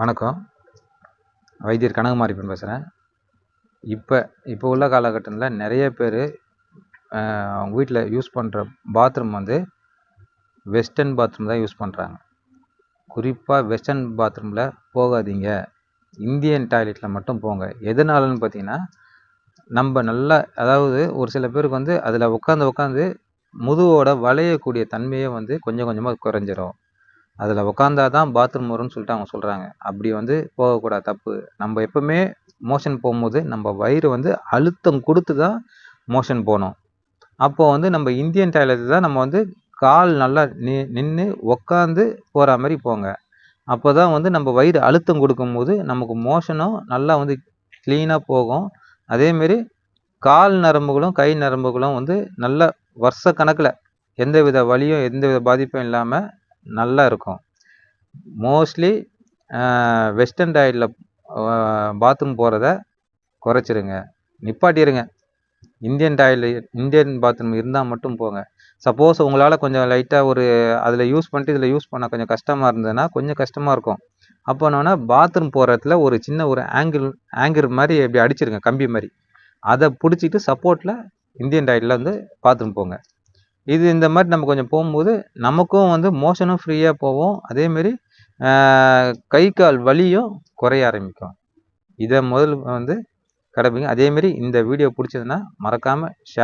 வணக்கம். வைத்தியர் கனகமாரிப்பன் பேசுகிறேன் இப்போ இப்போ உள்ள காலகட்டத்தில் நிறைய பேர் அவங்க வீட்டில் யூஸ் பண்ணுற பாத்ரூம் வந்து வெஸ்டர்ன் பாத்ரூம் தான் யூஸ் பண்ணுறாங்க குறிப்பாக வெஸ்டர்ன் பாத்ரூமில் போகாதீங்க. இந்தியன் டாய்லெட்டில் மட்டும் போங்க. எதனாலன்னு பார்த்தீங்கன்னா நம்ம நல்லா அதாவது ஒரு சில பேருக்கு வந்து அதில் உட்காந்து உட்காந்து முதுவோட வளையக்கூடிய தன்மையே வந்து கொஞ்சம் கொஞ்சமாக குறைஞ்சிரும். அதில் உட்காந்தா தான் பாத்ரூம் வரும்னு சொல்லிட்டு அவங்க சொல்கிறாங்க அப்படி வந்து போகக்கூடாது தப்பு. நம்ம எப்போவுமே மோஷன் போகும்போது நம்ம வயிறு வந்து அழுத்தம் கொடுத்து தான் மோஷன் போகணும். அப்போது வந்து நம்ம இந்தியன் டாய்லெட் தான் நம்ம வந்து கால் நல்லா நி நின்று உக்காந்து போகிற மாதிரி போங்க. அப்போ தான் வந்து நம்ம வயிறு அழுத்தம் கொடுக்கும்போது நமக்கு மோஷனும் நல்லா வந்து க்ளீனாக போகும். அதேமாரி கால் நரம்புகளும் கை நரம்புகளும் வந்து நல்ல வருஷ கணக்கில் எந்த வித வலியும் எந்த வித பாதிப்பும் இல்லாமல் நல்லா இருக்கும் மோஸ்ட்லி வெஸ்டர்ன் டயட்டில் பாத்ரூம் போகிறத குறைச்சிருங்க. நிப்பாட்டிடுங்க இந்தியன் டாய்லெட் இந்தியன் பாத்ரூம் இருந்தால் மட்டும் போங்க. சப்போஸ் உங்களால் கொஞ்சம் லைட்டாக ஒரு அதில் யூஸ் பண்ணிட்டு இதில் யூஸ் பண்ண கொஞ்சம் கஷ்டமாக இருந்ததுன்னா கொஞ்சம் கஷ்டமாக இருக்கும். அப்போ என்னன்னா பாத்ரூம் போகிற இடத்துல ஒரு சின்ன ஒரு ஆங்கிள் ஆங்கிள் மாதிரி இப்படி அடிச்சிருங்க கம்பி மாதிரி. அதை பிடிச்சிட்டு சப்போர்ட்டில் இந்தியன் டாய்லெட்டில் வந்து பாத்ரூம் போங்க. இது இந்த மாதிரி நம்ம கொஞ்சம் போகும்போது நமக்கும் வந்து மோஷனும் ஃப்ரீயாக போகும். அதேமாரி கை கால் வலியும் குறைய ஆரம்பிக்கும். இதை முதல் வந்து கடைப்பிடிங்க அதேமாரி இந்த வீடியோ பிடிச்சதுன்னா மறக்காமல் ஷேர்